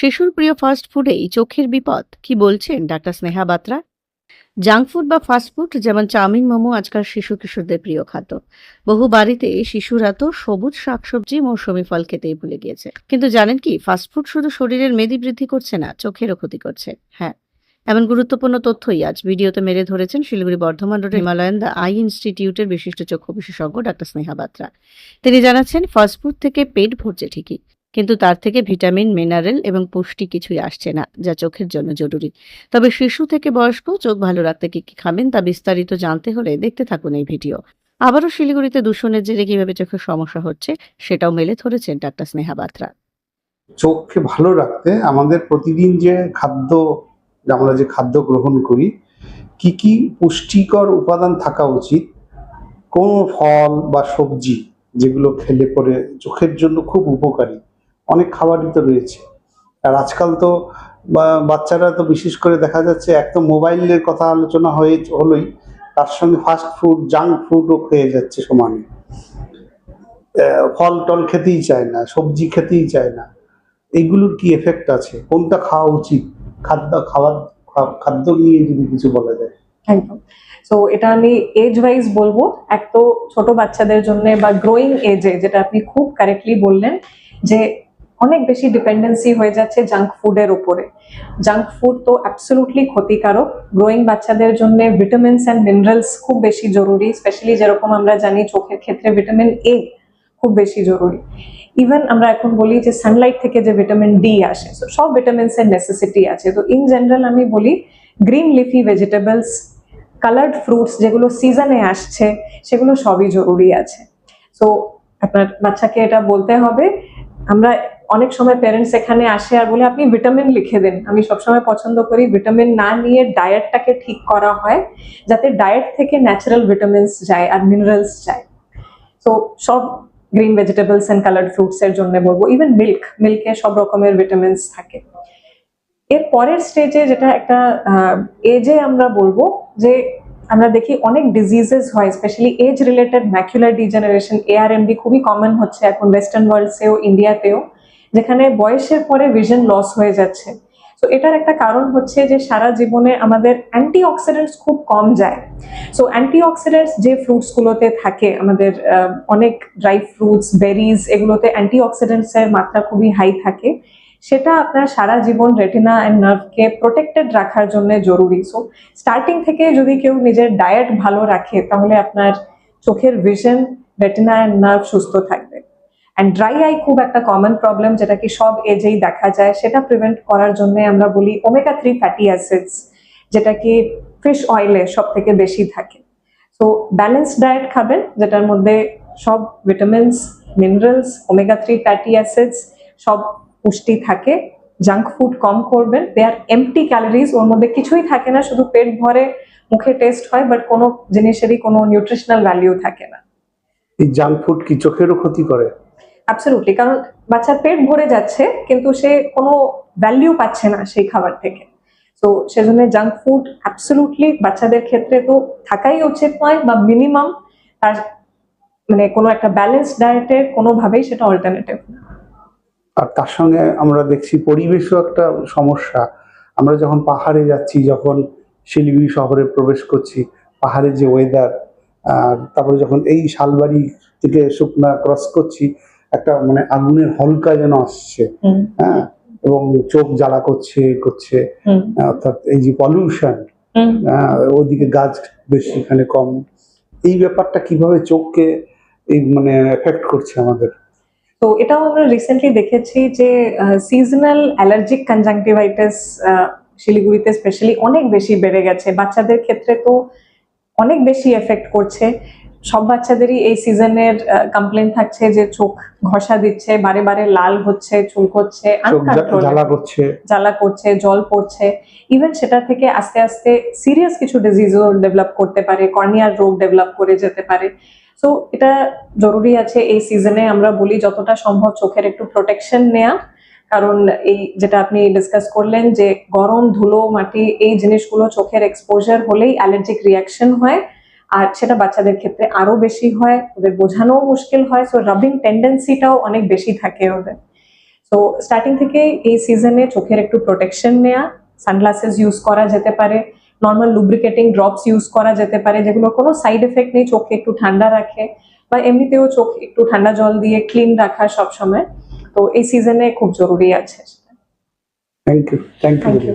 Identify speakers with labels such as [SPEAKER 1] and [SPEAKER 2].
[SPEAKER 1] শিশুর প্রিয় ফাস্ট ফুডেই চোখের বিপদ। কি বলছেন doctor Sneha Batra? Junk food বা ফাস্টফুড যেমন চাউমিন, মোমো আজকাল শিশু কিশোরদের প্রিয় খাদ্য। বহু বাড়িতে শিশুরা তো সবুজ শাকসবজি, মৌসুমি ফল খেতেই ভুলে গিয়েছে। কিন্তু জানেন কি ফাস্টফুড শুধু শরীরের মেদি বৃদ্ধি করছে না, চোখেরও ক্ষতি করছে। হ্যাঁ এমন গুরুত্বপূর্ণ তথ্যই আজ ভিডিওতে মেরে ধরেছেন শিলিগুড়ি বর্ধমান রোডের হিমালয়ান দ্য আই ইনস্টিটিউটের বিশিষ্ট চক্ষু বিশেষজ্ঞ ডাক্তার স্নেহা বাত্রা। তিনি জানাচ্ছেন ফাস্টফুড থেকে পেট ভরছে ঠিকই কিন্তু তার থেকে ভিটামিন, মিনারেল এবং পুষ্টি কিছুই আসছে না, যা চোখের জন্য জরুরি। তবে শিশু থেকে বয়স্ক, চোখ ভালো রাখতে কি কি খাবেন তা বিস্তারিত জানতে হলে দেখতে থাকুন এই ভিডিও। আবারও শিলিগুড়িতে দূষণের জেরে কীভাবে চোখের সমস্যা হচ্ছে, সেটাও মেলে ধরেছেন ডাক্তার স্নেহা বাত্রা।
[SPEAKER 2] চোখকে ভালো রাখতে আমাদের প্রতিদিন যে খাদ্য, আমরা যে খাদ্য গ্রহণ করি, কি কি পুষ্টিকর উপাদান থাকা উচিত, কোন ফল বা সবজি যেগুলো খেলে পরে চোখের জন্য খুব উপকারী। অনেক খাবারই তো রয়েছে আর আজকাল তো বাচ্চারা তো বিশেষ করে দেখা যাচ্ছে এক তো মোবাইলের কথা আলোচনা হয়ে হলোই, তার সঙ্গে ফাস্ট ফুড জাঙ্ক ফুডও খেয়ে যাচ্ছে সমানে। ফল টল খেতেই চায় না, সবজি খেতেই চায় না। এগুলোর কি এফেক্ট আছে? কোনটা খাওয়া উচিত? খাদ্য, খাবার, খা- খাদ্য নিয়ে যদি কিছু বলা যায়।
[SPEAKER 3] একদম। সো এটা আমি এজ ওয়াইজ বলব, এক তো ছোট বাচ্চাদের জন্য বা গ্রোয়িং এজে যেটা আপনি খুব কারেক্টলি বললেন, যে অনেক বেশি ডিপেন্ডেন্সি হয়ে যাচ্ছে জাঙ্ক ফুডের উপরে। জাঙ্ক ফুড তো অ্যাবসলুটলি ক্ষতিকারক। গ্রোয়িং বাচ্চাদের জন্য ভিটামিনস অ্যান্ড মিনারেলস খুব বেশি জরুরি স্পেশালি যেরকম আমরা জানি চোখের ক্ষেত্রে ভিটামিন এ খুব বেশি জরুরি। ইভেন আমরা এখন বলি যে সানলাইট থেকে যে ভিটামিন ডি আসে, so সব ভিটামিনস এর নেসেসিটি আছে। তো ইন জেনারেল আমি বলি green leafy vegetables coloured fruits যেগুলো সিজনে আসছে, সেগুলো সবই জরুরি আছে। সো আপনার বাচ্চাকে এটা বলতে হবে আমরা অনেক সময় প্যারেন্টস এখানে আসে আর বলে, আপনি ভিটামিন লিখে দেন। আমি সবসময় পছন্দ করি ভিটামিন না নিয়ে ডায়েটটাকে ঠিক করা হয়, যাতে ডায়েট থেকে ন্যাচারাল ভিটামিনস যায় আর মিনারেলস যায়। তো সব green vegetables and coloured fruits এর জন্য বলব ইভেন মিল্ক মিল্কে সব রকমের ভিটামিনস থাকে। এর পরের স্টেজে যেটা একটা এজে আমরা বলব যে আমরা দেখি অনেক ডিজিজেস হয় specially age related macular degeneration ARMD খুবই কমন হচ্ছে এখন ওয়েস্টার্ন ওয়ার্ল্ডসেও ইন্ডিয়াতেও যেখানে বয়সের পরে ভিশন লস হয়ে যাচ্ছে। তো এটার একটা কারণ হচ্ছে যে সারা জীবনে আমাদের অ্যান্টি অক্সিডেন্টস খুব কম যায়। সো অ্যান্টি অক্সিডেন্টস যে ফ্রুটসগুলোতে থাকে, আমাদের অনেক ড্রাই ফ্রুটস বেরিজ এগুলোতে অ্যান্টি অক্সিডেন্টস এর মাত্রা খুবই হাই থাকে। সেটা আপনার সারা জীবন রেটিনা অ্যান্ড নার্ভকে প্রোটেক্টেড রাখার জন্য জরুরি। সো স্টার্টিং থেকে যদি কেউ নিজের ডায়েট ভালো রাখে, তাহলে আপনার চোখের ভিশন রেটিনা অ্যান্ড নার্ভ সুস্থ থাকবে। অ্যান্ড ড্রাই আই খুব একটা কমন প্রবলেম যেটা কি সব এজেই দেখা যায়। সেটা প্রিভেন্ট করার জন্য আমরা বলি ওমেগা থ্রি ফ্যাটি অ্যাসিডস যেটা কি ফিশ অয়েলে সব থেকে বেশি থাকে। সো ব্যালেন্স ডায়েট খাবেন, যেটার মধ্যে সব vitamins minerals omega three fatty acids সব পুষ্টি থাকে জাঙ্ক ফুড কম করবেন দে আর এমটি ক্যালোরিজ ওর মধ্যে কিছুই থাকে না শুধু পেট ভরে মুখে টেস্ট হয় বাট কোনো জিনিসেরই কোনো নিউট্রিশনাল ভ্যালিউ থাকে না।
[SPEAKER 2] এই জাঙ্ক ফুড কি চোখেরও ক্ষতি করে?
[SPEAKER 3] অ্যাবসলুটলি কারণ বাচ্চার পেট ভরে যাচ্ছে কিন্তু সে কোনো ভ্যালিউ পাচ্ছে না সেই খাবার থেকে। তো সেজন্য জাঙ্ক ফুড অ্যাবসলুটলি বাচ্চাদের ক্ষেত্রে তো থাকাই উচিত নয় বা মিনিমাম তার মানে কোনো একটা ব্যালেন্স ডায়েটের কোনোভাবেই সেটা অল্টারনেটিভ না।
[SPEAKER 2] আর তার সঙ্গে আমরা দেখছি পরিবেশও একটা সমস্যা। আমরা যখন পাহাড়ে যাচ্ছি যখন শিলিগুড়ি শহরে প্রবেশ করছি পাহাড়ের যে ওয়েদার আর তারপরে যখন এই শালবাড়ি থেকে শুকনা ক্রস করছি একটা মানে আগুনের হলকা যেন আসছে হ্যাঁ? এবং চোখ জ্বালা করছে করছে অর্থাৎ এই যে পলিউশন ওদিকে গাছ বেশি এখানে কম। এই ব্যাপারটা কীভাবে চোখকে এই মানে এফেক্ট করছে আমাদের?
[SPEAKER 3] তো এটাও আমরা রিসেন্টলি দেখেছি যে সিজনাল অ্যালার্জিক কনজাংটিভাইটিস শিলিগুড়িতে স্পেশালি অনেক বেশি বেড়ে গেছে। বাচ্চাদের ক্ষেত্রে তো অনেক বেশি এফেক্ট করছে। সব বাচ্চাদেরই এই সিজনের কমপ্লেন থাকছে যে চোখ ঘষা দিচ্ছে বারে বারে লাল হচ্ছে চুলকোচ্ছে
[SPEAKER 2] জ্বালা করছে।
[SPEAKER 3] জ্বালা করছে জল পড়ছে। ইভেন সেটা থেকে আস্তে আস্তে সিরিয়াস কিছু ডিজিজও ডেভেলপ করতে পারে কর্নিয়ার রোগ ডেভেলপ করে যেতে পারে। সো এটা জরুরি আছে এই সিজনে আমরা বলি যতটা সম্ভব চোখের একটু প্রোটেকশন নেয়া। কারণ এই যেটা আপনি ডিসকাস করলেন যে গরম, ধুলো, মাটি এই জিনিসগুলো চোখের এক্সপোজার হলেই অ্যালার্জিক রিয়াকশন হয়। আর সেটা বাচ্চাদের ক্ষেত্রে আরও বেশি হয়, ওদের বোঝানোও মুশকিল হয় সো রাবিং টেন্ডেন্সিটাও অনেক বেশি থাকে ওদের। তো স্টার্টিং থেকে এই সিজনে চোখের একটু প্রোটেকশন নেওয়া সানগ্লাসেস ইউজ করা যেতে পারে। নর্মাল লুব্রিকেটিং ড্রপস ইউজ করা যেতে পারে যেগুলো কোনো সাইড এফেক্ট নেই চোখকে একটু ঠান্ডা রাখে বা এমনিতেও চোখ একটু ঠান্ডা জল দিয়ে ক্লিন রাখা সবসময়। তো এই সিজনে খুব জরুরি আছে
[SPEAKER 2] থ্যাংক ইউ থ্যাংক
[SPEAKER 3] ইউ